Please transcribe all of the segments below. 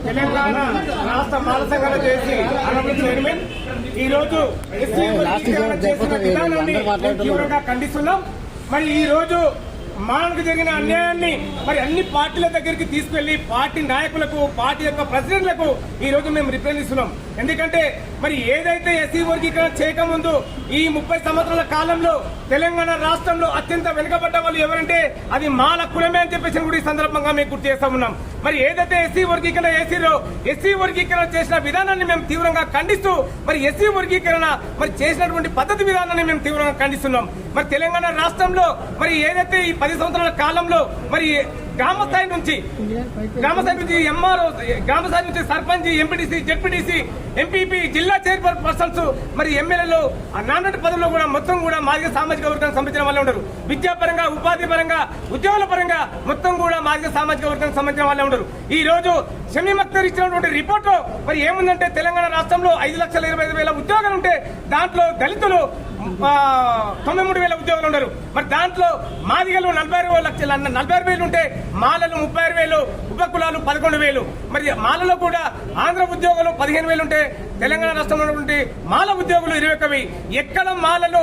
తెలంగాణ రాష్ట్ర మాల చేసి honourable chairman ఈ రోజు ఎస్సీ వర్గీకరణ చేసిన విధానాన్ని తీవ్రంగా ఖండిస్తున్నాం మరి ఈ రోజు మానవుకు జరిగిన అన్యాయాన్ని మరి అన్ని పార్టీల దగ్గరికి తీసుకెళ్ళి పార్టీ నాయకులకు పార్టీ యొక్క ప్రెసిడెంట్లకు ఈ రోజు మేము రిప్రజెంట్ ఇస్తున్నాం ఎందుకంటే మరి ఏదైతే ఎస్సీ వర్గీకరణ చేయకముందు ఈ ముప్పై సంవత్సరాల కాలంలో తెలంగాణ రాష్ట్రంలో అత్యంత వెనుకబడ్డ వాళ్ళు ఎవరంటే అది మాల కులమే అని చెప్పేసి కూడా ఈ సందర్భంగా మేము గుర్తు చేస్తా ఉన్నాం. మరి ఏదైతే ఎస్సీ వర్గీకరణ ఏసీలో ఎస్సీ వర్గీకరణ చేసిన విధానాన్ని మేము తీవ్రంగా ఖండిస్తూ మరి ఎస్సీ వర్గీకరణ మరి చేసినటువంటి పద్ధతి విధానాన్ని మేము తీవ్రంగా ఖండిస్తున్నాం. మరి తెలంగాణ రాష్ట్రంలో మరి ఏదైతే ఈ పది సంవత్సరాల కాలంలో మరి గ్రామ స్థాయి నుంచి గ్రామ స్థాయి నుంచి ఎంఆర్ఓ గ్రామ స్థాయి నుంచి సర్పంచ్ ఎంపీటీసీ జెడ్పీటీసీ ఎంపీపీ జిల్లా చైర్మన్ పర్సన్స్ మరి ఎమ్మెల్యేలు నాన్నటి పదవుల్లో కూడా మొత్తం కూడా మాదిగ సామాజిక వర్గానికి సంబంధించిన వాళ్ళే ఉండరు. విద్యాపరంగా ఉపాధి పరంగా ఉద్యోగుల పరంగా మొత్తం కూడా మార్గ సామాజిక వర్గానికి సంబంధించిన వాళ్ళే ఉండరు. ఈ రోజు షమీ అఖ్తర్ ఇచ్చినటువంటి రిపోర్ట్ మరి ఏముందంటే తెలంగాణ రాష్ట్రంలో ఐదు లక్షల ఇరవై ఐదు వేల ఉద్యోగాలు ఉంటే దాంట్లో దళితులు తొమ్మిది తొంభై మూడు వేల ఉద్యోగులు ఉన్నారు మరి దాంట్లో మాదిగలు నలభై ఆరు లక్షల నలభై ఆరు వేలు ఉంటే మాలలు ముప్పై ఆరు వేలు ఉపకులాలు పదకొండు వేలు. మరి మాలలో కూడా ఆంధ్ర ఉద్యోగులు పదిహేను వేలు ఉంటే తెలంగాణ రాష్ట్రంలో ఉన్నటువంటి మాల ఉద్యోగులు ఇరవై ఒక్క ఎక్కడ మాలలు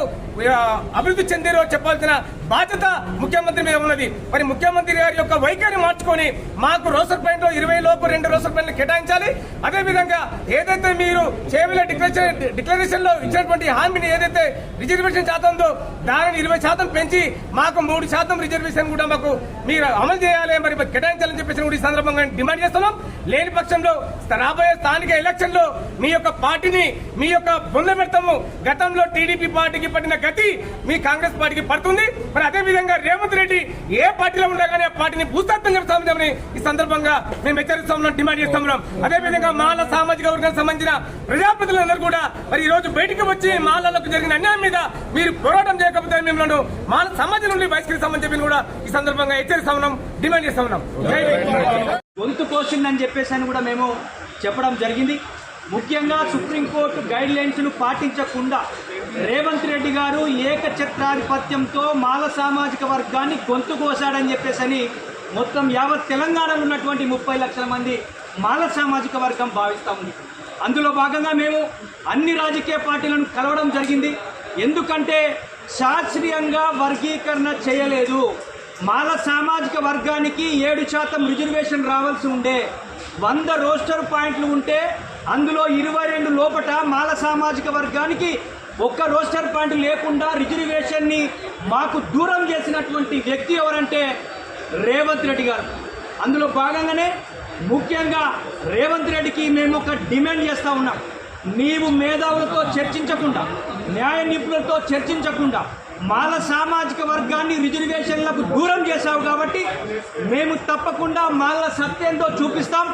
అభివృద్ధి చెందిరో చెప్పాల్సిన బాధ్యత ముఖ్యమంత్రి మీద ఉన్నది. మరి ముఖ్యమంత్రి గారి యొక్క వైఖరి మార్చుకొని మాకు రోసర్ పాయింట్లో ఇరవై లోపు రెండు రోసర్ పాయింట్లు కేటాయించాలి. అదే విధంగా ఏదైతే మీరు చేయవలే డిక్లరేషన్ డిక్లరేషన్లో ఇచ్చినటువంటి హామీని ఏదైతే రిజర్వేషన్ శాతం ఉందో దానిని ఇరవై శాతం పెంచి మాకు మూడు శాతం రిజర్వేషన్ కూడా మాకు మీరు అమలు చేయాలి మరి కేటాయించాలని చెప్పేసి కూడా ఈ సందర్భంగా డిమాండ్ చేస్తున్నాం. లేని పక్షంలో రాబోయే స్థానిక ఎలక్షన్లో మీ యొక్క పార్టీని మీ యొక్క బొంద గతంలో టీడీపీ పార్టీకి పట్టిన గతి మీ కాంగ్రెస్ పార్టీకి పడుతుంది. మరి అదే విధంగా రేవంత్ రెడ్డి ఏ పార్టీలో ఉండగానే ఆ పార్టీని భూస్థాపితం చేస్తామని ఈ సందర్భంగా మేము హెచ్చరిస్తామని డిమాండ్ చేస్తున్నాం అదే విధంగా మాల సామాజిక వర్గానికి సంబంధించిన ప్రజాప్రతినిధులందరూ కూడా మరి ఈ రోజు బయటికి వచ్చి మాలలకు జరిగిన అన్యాయం మీద మీరు పోరాటం చేయకపోతే మిమ్మల్ని మాల సమాజం నుండి బహిష్కరిస్తామని చెప్పి కూడా ఈ సందర్భంగా హెచ్చరిస్తా ఉన్నాం డిమాండ్ చేస్తా ఉన్నాం. జై గొంతు కోసిందని చెప్పేసి అని కూడా మేము చెప్పడం జరిగింది. ముఖ్యంగా సుప్రీంకోర్టు గైడ్ లైన్స్ను పాటించకుండా రేవంత్ రెడ్డి గారు ఏకఛత్రాధిపత్యంతో మాల సామాజిక వర్గాన్ని గొంతు కోసాడని చెప్పేసి మొత్తం యావత్ తెలంగాణలో ఉన్నటువంటి ముప్పై లక్షల మంది మాల సామాజిక వర్గం భావిస్తూ ఉంది. అందులో భాగంగా మేము అన్ని రాజకీయ పార్టీలను కలవడం జరిగింది. ఎందుకంటే శాస్త్రీయంగా వర్గీకరణ చేయలేదు. మాల సామాజిక వర్గానికి ఏడు శాతం రిజర్వేషన్ రావాల్సి ఉండే వంద రోస్టర్ పాయింట్లు ఉంటే అందులో ఇరవై రెండు లోపట మాల సామాజిక వర్గానికి ఒక్క రోస్టర్ పాయింట్ లేకుండా రిజర్వేషన్ని మాకు దూరం చేసినటువంటి వ్యక్తి ఎవరంటే రేవంత్ రెడ్డి గారు. అందులో భాగంగానే ముఖ్యంగా రేవంత్ రెడ్డికి మేము ఒక డిమాండ్ చేస్తూ ఉన్నాం. నీవు మేధావులతో చర్చించకుండా న్యాయ నిపుణులతో చర్చించకుండా మాల సామాజిక వర్గాన్ని రిజర్వేషన్లకు దూరం చేశావు కాబట్టి మేము తప్పకుండా మాల సత్యంతో చూపిస్తాం.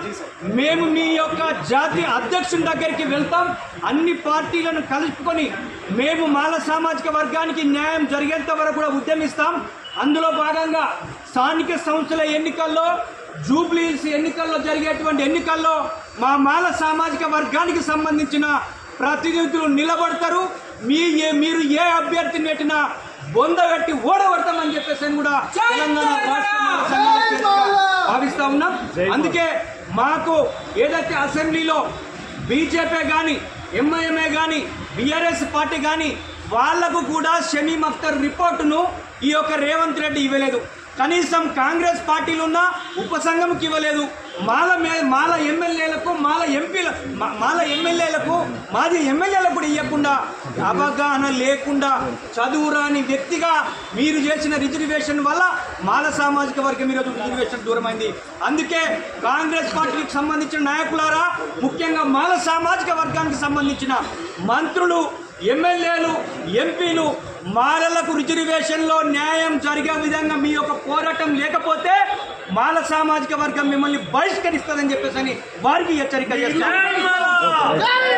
మేము మీ యొక్క జాతీయ అధ్యక్షుని దగ్గరికి వెళ్తాం. అన్ని పార్టీలను కలుపుకొని మేము మాల సామాజిక వర్గానికి న్యాయం జరిగేంత వరకు కూడా ఉద్యమిస్తాం. అందులో భాగంగా స్థానిక సంస్థల ఎన్నికల్లో జూబ్లీస్ ఎన్నికల్లో జరిగేటువంటి ఎన్నికల్లో మా మాల సామాజిక వర్గానికి సంబంధించిన ప్రతినిధులు నిలబడతారు. మీ ఏ మీరు ఏ అభ్యర్థిని పెట్టినా బొందగట్టి ఓడగొడతామని చెప్పేసి కూడా తెలంగాణ భావిస్తా ఉన్నాం. అందుకే మాకు ఏదైతే అసెంబ్లీలో బీజేపీ కానీ ఎంఐఎంఏ కానీ బీఆర్ఎస్ పార్టీ కానీ వాళ్ళకు కూడా షమీమ్ అఖ్తర్ రిపోర్టును ఈ యొక్క రేవంత్ రెడ్డి ఇవ్వలేదు. కనీసం కాంగ్రెస్ పార్టీలు ఉన్న ఉపసంఘంకి ఇవ్వలేదు. మాల మే మాల ఎమ్మెల్యేలకు మాల ఎంపీల మాల ఎమ్మెల్యేలకు మాది ఎమ్మెల్యేలకు కూడా ఇవ్వకుండా అవగాహన లేకుండా చదువురాని వ్యక్తిగా మీరు చేసిన రిజర్వేషన్ వల్ల మాల సామాజిక వర్గం ఈరోజు రిజర్వేషన్ దూరమైంది. అందుకే కాంగ్రెస్ పార్టీకి సంబంధించిన నాయకులారా ముఖ్యంగా మాల సామాజిక వర్గానికి సంబంధించిన మంత్రులు ఎమ్మెల్యేలు ఎంపీలు మాలలకు రిజర్వేషన్లో న్యాయం జరిగే విధంగా మీ యొక్క పోరాటం లేకపోతే మాల సామాజిక వర్గం మిమ్మల్ని బహిష్కరిస్తుందని చెప్పేసి అని వారికి హెచ్చరిక చేస్తారు